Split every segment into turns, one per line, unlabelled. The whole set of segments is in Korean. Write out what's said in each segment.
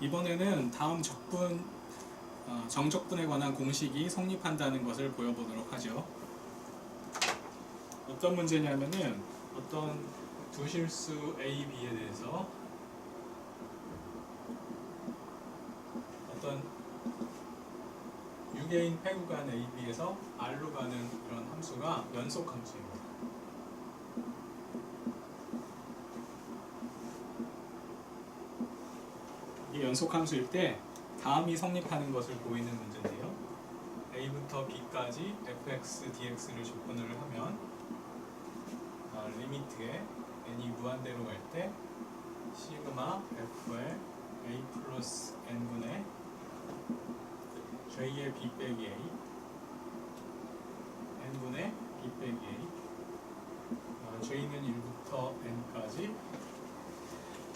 이번에는 다음 적분 어, 정적분에 관한 공식이 성립한다는 것을 보여보도록 하죠. 어떤 문제냐면은 어떤 두 실수 A, B에 대해서 어떤 유개인 패구간 A, B에서 R로 가는 이런 함수가 연속 함수입니다. 이 연속 함수일 때 다음이 성립하는 것을 보이는 문제인데요. a부터 b까지 fx, dx를 조건을 하면 어, 리미트에 n이 무한대로 갈 때 시그마 f의 a 플러스 n분의 j의 b 빼기 a n분의 b 빼기 a 어, j는 1부터 n까지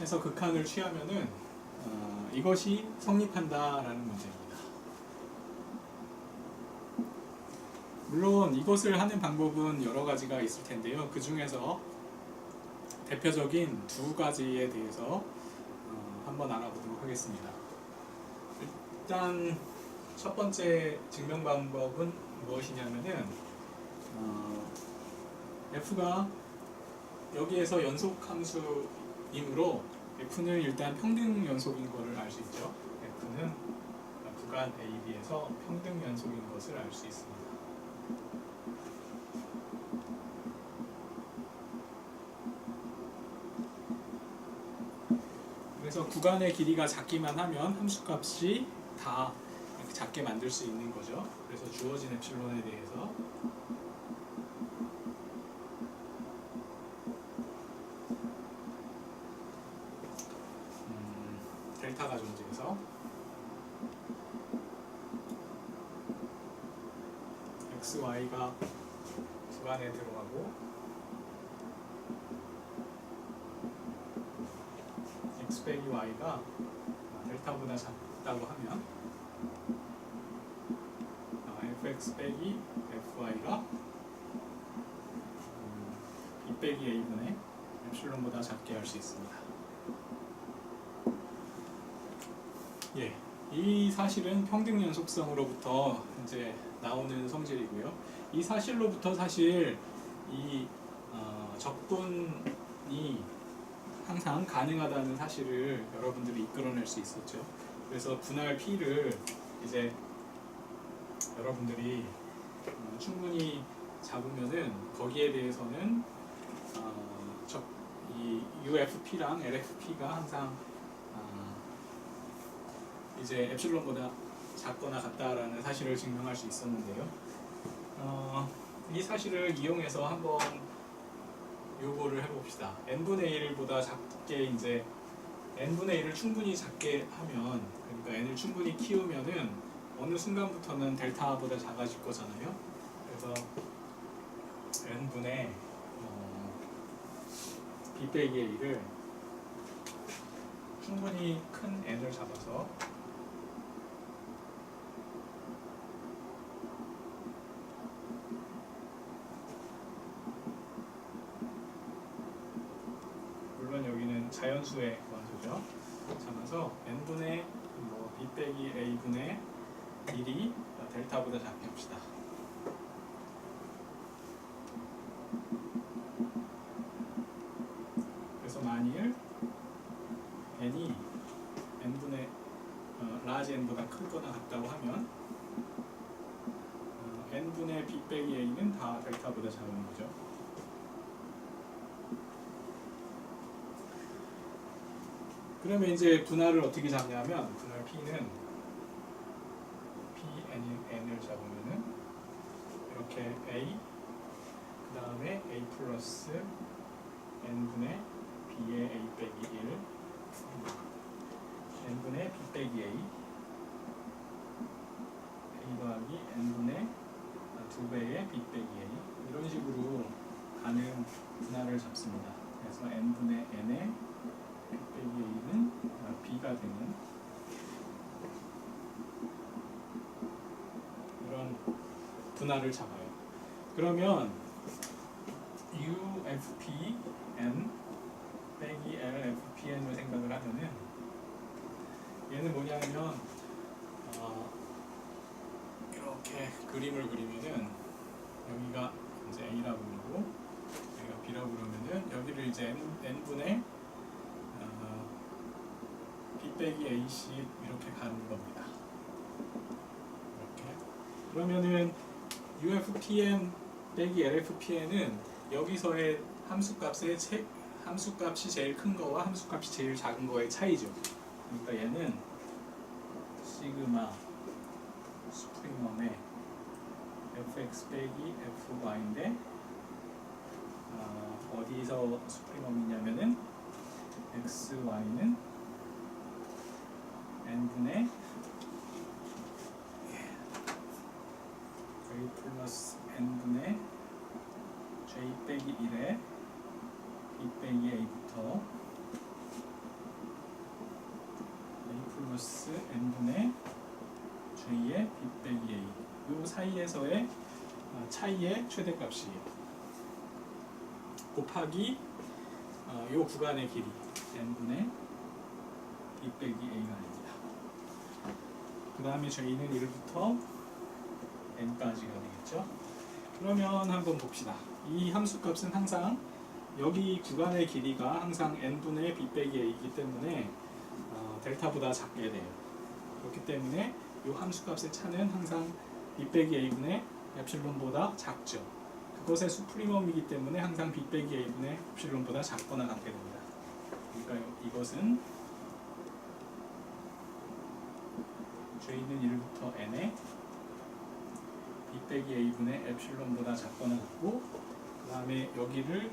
해서 극한을 취하면은 어, 이것이 성립한다라는 문제입니다. 물론 이것을 하는 방법은 여러 가지가 있을 텐데요. 그 중에서 대표적인 두 가지에 대해서 어, 한번 알아보도록 하겠습니다. 일단 첫 번째 증명 방법은 무엇이냐면은 어, f가 여기에서 연속 함수이므로 F는 일단 평등 연속인 것을 알 수 있죠. F는 구간 A, B에서 평등 연속인 것을 알 수 있습니다. 그래서 구간의 길이가 작기만 하면 함수값이 다 작게 만들 수 있는 거죠. 그래서 주어진 엡실론에 대해서 음, 델타가 존재해서 x, y가 구간에 들어가고 x 빼기 y가 델타보다 작다고 하면 아, fx 빼기 fy가 음, b 빼기 a분의 엡실론보다 작게 할 수 있습니다. 예, 이 사실은 평등 연속성으로부터 이제 나오는 성질이고요. 이 사실로부터 사실 이 어, 적분이 항상 가능하다는 사실을 여러분들이 이끌어낼 수 있었죠. 그래서 분할 P를 이제 여러분들이 어, 충분히 잡으면은 거기에 대해서는 어, 적, 이 UFP랑 LFP가 항상 어, 이제 엡실론보다 작거나 같다라는 사실을 증명할 수 있었는데요. 어, 이 사실을 이용해서 한번 요거를 해봅시다. n분의 1보다 작게 이제 n분의 1을 충분히 작게 하면 그러니까 n을 충분히 키우면은 어느 순간부터는 델타보다 작아질 거잖아요. 그래서 n분의 어, b 빼기 1을 충분히 큰 n을 잡아서 물론 자연수의 원소죠. 잡아서 n분의 뭐 b 빼기 a분의 1이 델타보다 작게 합시다. 그래서 만일 n이 n분의 어, 라지 n보다 크거나 같다고 하면 어, n분의 b 빼기 a는 다 델타보다 작은 거죠. 그러면 이제 분할을 어떻게 잡냐면 분할 P는 P, N, N을 잡으면은 이렇게 A 그 다음에 A 플러스 N분의 B의 A 빼기 1 N분의 B 빼기 A. A 더하기 N분의 2배의 아, B 빼기 A. 이런 식으로 가는 분할을 잡습니다. 그래서 N분의 N에 6 빼기 a는 아, b가 되는 이런 분할을 잡아요. 그러면 ufpn 빼기 lfpn을 생각을 하면은 얘는 뭐냐면 어, 이렇게 그림을 그리면은 여기가 이제 a라고 그러고 여기가 b라고 그러면은 여기를 이제 n, n분의 빼기 AC 이렇게 가는 겁니다. 이렇게 그러면은 UFPN 빼기 LFPN은 여기서의 함수값의 체, 함수값이 제일 큰 거와 함수값이 제일 작은 거의 차이죠. 그러니까 얘는 시그마 스프링엄의 fx 빼기 fy인데 어, 어디서 스프링엄이냐면은 xy는 n분의 j 플러스 n분의 j 빼기 1에 b 빼기 a부터 a 플러스 n분의 j의 b 빼기 a. 요 사이에서의 어, 차이의 최대값이에요. 곱하기 어, 요 구간의 길이 n분의 b 빼기 a가 아닙니다. 그 다음에 저희는 1부터 n까지가 되겠죠. 그러면 한번 봅시다. 이 함수값은 항상 여기 구간의 길이가 항상 n분의 b 빼기 a이기 때문에 어, 델타보다 작게 돼요. 그렇기 때문에 이 함수값의 차는 항상 b 빼기 a분의 엡실론보다 작죠. 그것의 수프리멈이기 때문에 항상 b 빼기 a분의 엡실론보다 작거나 같게 됩니다. 그러니까 이것은 j는 1부터 n에 b 빼기 a분의 엡실론보다 작거나 같고 그 다음에 여기를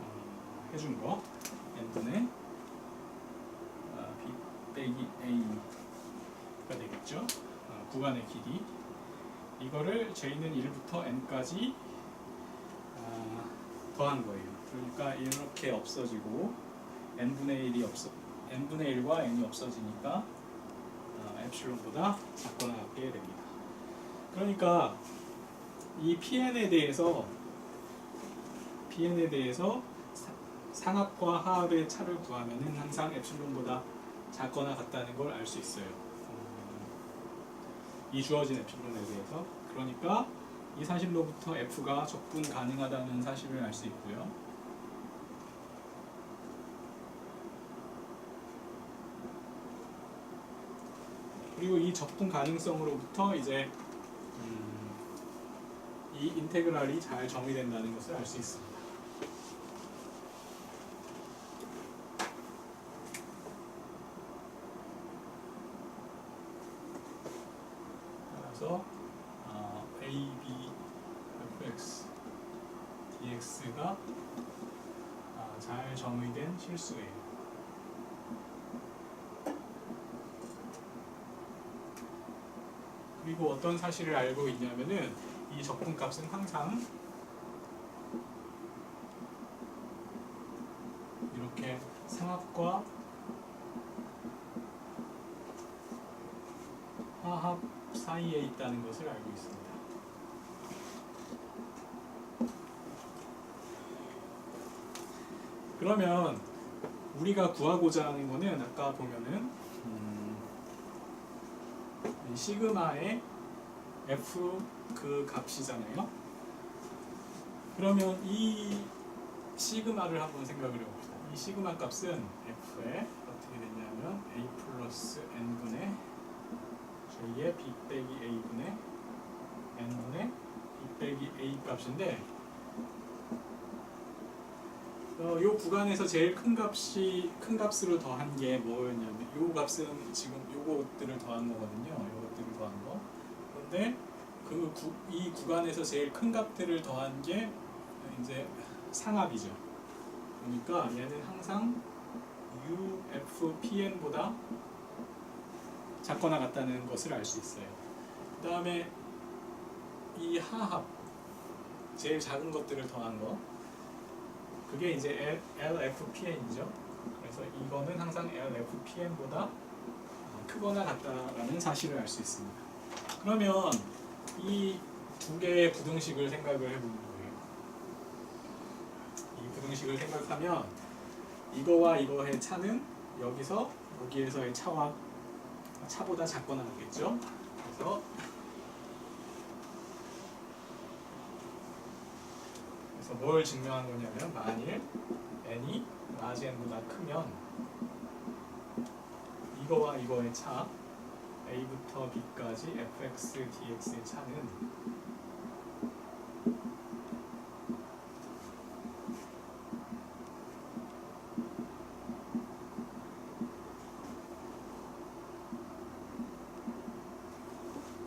어, 해준 거 n분의 어, b 빼기 a가 되겠죠. 어, 구간의 길이 이거를 j는 1부터 n까지 아, 더한 거예요. 그러니까 이렇게 없어지고 n분의 1이 없어 n분의 1과 n이 없어지니까 어, 엡실론보다 작거나 같게 됩니다. 그러니까 이 PN에 대해서 PN에 대해서 사- 상합과 하합의 차를 구하면은 항상 엡실론보다 작거나 같다는 걸 알 수 있어요. 음, 이 주어진 엡실론에 대해서 그러니까 이 사실로부터 F가 적분 가능하다는 사실을 알 수 있고요. 그리고 이 적분 가능성으로부터 이제 음, 이 인테그랄이 잘 정의된다는 것을 알 수 있습니다. 따라서 어, a, b, fx, dx가 아, 잘 정의된 실수예요. 그리고 어떤 사실을 알고 있냐면은 이 적분값은 항상 이렇게 상합과 하합 사이에 있다는 것을 알고 있습니다. 그러면 우리가 구하고자 하는 거는 아까 보면은 음, 이 시그마의 f 그 값이잖아요. 그러면 이 시그마를 한번 생각을 해봅시다. 이 시그마 값은 f에 어떻게 됐냐면 a 플러스 n분의 j의 b 빼기 a분의 n분의 b 빼기 a 값인데 어, 요 구간에서 제일 큰 값이 큰 값으로 더한 게 뭐였냐면 요 값은 지금 요것들을 더한 거거든요. 요것들을 더한 거. 그런데 그 이 구간에서 제일 큰 값들을 더한 게 이제 상합이죠. 그러니까 얘는 항상 UFPN보다 작거나 같다는 것을 알 수 있어요. 그 다음에 이 하합 제일 작은 것들을 더한 거 그게 이제 LFPN이죠. 그래서 이거는 항상 LFPN보다 크거나 같다라는 사실을 알 수 있습니다. 그러면 이 두 개의 부등식을 생각을 해보는 거예요. 이 부등식을 생각하면 이거와 이거의 차는 여기서 여기에서의 차와 차보다 작거나 같겠죠. 그래서 그래서 뭘 증명한 거냐면 만일 n이 라지 n보다 크면 이거와 이거의 차 a부터 b까지 fx dx의 차는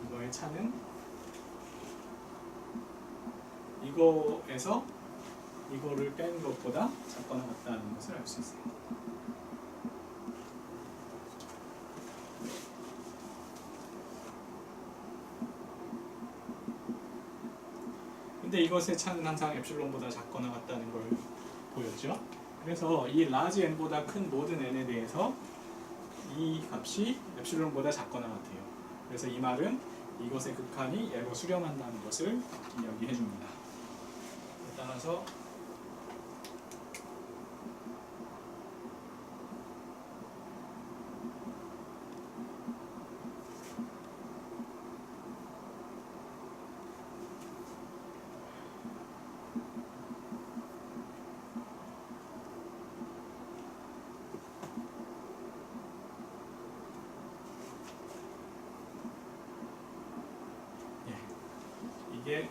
이거의 차는 이거에서 이거를 뺀 것보다 작거나 같다는 것을 알 수 있습니다. 근데 이것의 차는 항상 엡실론보다 작거나 같다는 걸 보였죠. 그래서 이 라지 n보다 큰 모든 n에 대해서 이 값이 엡실론보다 작거나 같아요. 그래서 이 말은 이것의 극한이 얘로 수렴한다는 것을 이야기해 줍니다. 따라서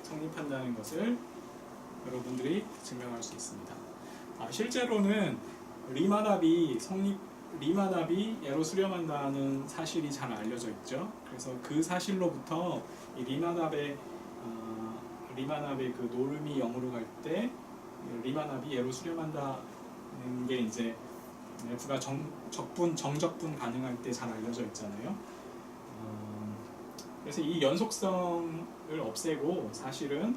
성립한다는 것을 여러분들이 증명할 수 있습니다. 아, 실제로는 리마답이 성립 리마답이 얘로 수렴한다는 사실이 잘 알려져 있죠. 그래서 그 사실로부터 이 리마답의 어, 리마납의 그 노름이 0으로 갈 때 리마납이 얘로 수렴한다는 게 이제 F가 정, 적분 정적분 가능할 때 잘 알려져 있잖아요. 어, 그래서 이 연속성을 없애고 사실은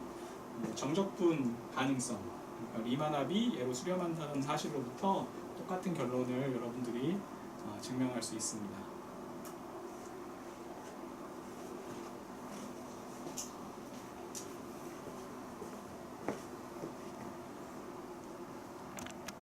정적분 가능성, 그러니까 리만합이 얘로 수렴한다는 사실로부터 똑같은 결론을 여러분들이 어, 증명할 수 있습니다.